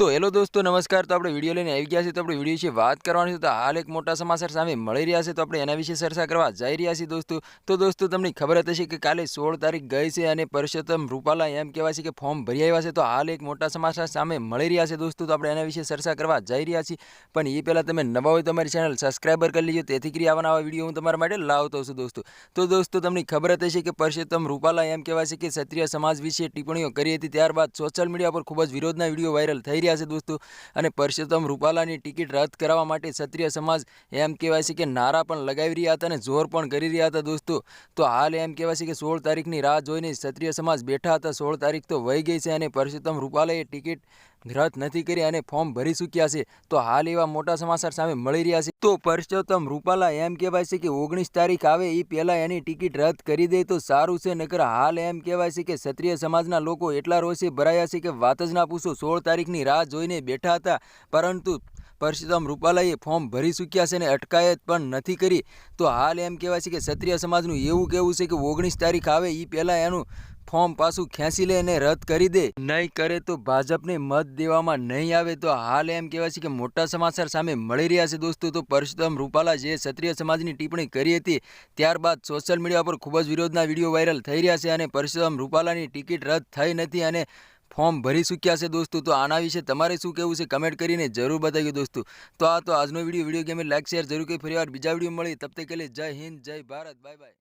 તો હેલો દોસ્તો, નમસ્કાર. તો આપણે વીડિયો લઈને આવી ગયા છીએ. તો આપણે વીડિયો વિશે વાત કરવાની છે. તો હાલ એક મોટા સમાચાર સામે મળી રહ્યા છે. તો આપણે એના વિશે ચર્ચા કરવા જઈ રહ્યા છીએ દોસ્તો. તો દોસ્તો, તમને ખબર હશે કે કાલે સોળ તારીખ ગઈ છે અને પરસોત્તમ રૂપાલા એમ કહેવાય છે કે ફોર્મ ભરી આવ્યા છે. તો હાલ એક મોટા સમાચાર સામે મળી રહ્યા છે દોસ્તો. તો આપણે એના વિશે ચર્ચા કરવા જઈ રહ્યા છીએ. પણ એ પહેલાં તમે નવા હોય તમારી ચેનલ સબસ્ક્રાઈબર કરી લેજો. તેથી કરી આવા વીડિયો હું તમારા માટે લાવતો છું દોસ્તો. તો દોસ્તો, તમને ખબર હતી કે પરસોત્તમ રૂપાલા એમ કહેવાય છે કે ક્ષત્રિય સમાજ વિશે ટિપ્પણીઓ કરી હતી. ત્યારબાદ સોશિયલ મીડિયા પર ખૂબ જ વિરોધના વીડિયો વાયરલ થઈ રહ્યા છે દોસ્તો. અને પરસોત્તમ રૂપાલાની ટિકિટ રદ કરવા માટે ક્ષત્રિય સમાજ એમ કહેવાય છે કે નારા પણ લગાવી રહ્યા હતા અને જોર પણ કરી રહ્યા હતા દોસ્તો. તો હાલ એમ કહેવાય છે કે સોળ તારીખની રાહ જોઈને ક્ષત્રિય સમાજ બેઠા હતા. સોળ તારીખ તો વહી ગઈ છે અને પરસોત્તમ રૂપાલાએ ટિકિટ રદ નથી કરી અને ફોર્મ ભરી ચૂક્યા છે, તો હાલ એવા મોટા સમાચાર સામે મળી રહ્યા છે. તો પરસોત્તમ રૂપાલા એમ કહેવાય છે કે ઓગણીસ તારીખ આવે એ પહેલાં એની ટિકિટ રદ કરી દે તો સારું છે, નકર હાલ એમ કહેવાય છે કે ક્ષત્રિય સમાજના લોકો એટલા રોષે ભરાયા છે કે વાત જ ના પૂછો, સોળ તારીખની રાહ જોઈને બેઠા હતા. પરંતુ પરસોત્તમ રૂપાલાએ ફોર્મ ભરી ચૂક્યા છે અને અટકાયત પણ નથી કરી. તો હાલ એમ કહેવાય છે કે ક્ષત્રિય સમાજનું એવું કહેવું છે કે ઓગણીસ તારીખ આવે એ પહેલાં એનું ફોર્મ પાછું ખેંચી લે અને રદ કરી દે. નહીં કરે તો ભાજપને મત દેવામાં નહીં આવે તો હાલ એમ કહેવાય છે કે મોટા સમાચાર સામે મળી રહ્યા છે દોસ્તો. તો પરસોત્તમ રૂપાલા જે ક્ષત્રિય સમાજની ટિપ્પણી કરી હતી, ત્યારબાદ સોશિયલ મીડિયા પર ખૂબ જ વિરોધના વીડિયો વાયરલ થઈ રહ્યા છે અને પરસોત્તમ રૂપાલાની ટિકિટ રદ થઈ નથી અને ફોર્મ ભરી ચૂક્યા છે દોસ્તો. તો આના વિશે તમારે શું કહેવું છે કમેન્ટ કરીને જરૂર બતાવ્યું દોસ્તો. તો આ તો આજનો video video game like, share જરૂર કે ફરીવાર બીજા વીડિયો મળી. તબ તક જય હિન્દ, જય ભારત. Bye bye.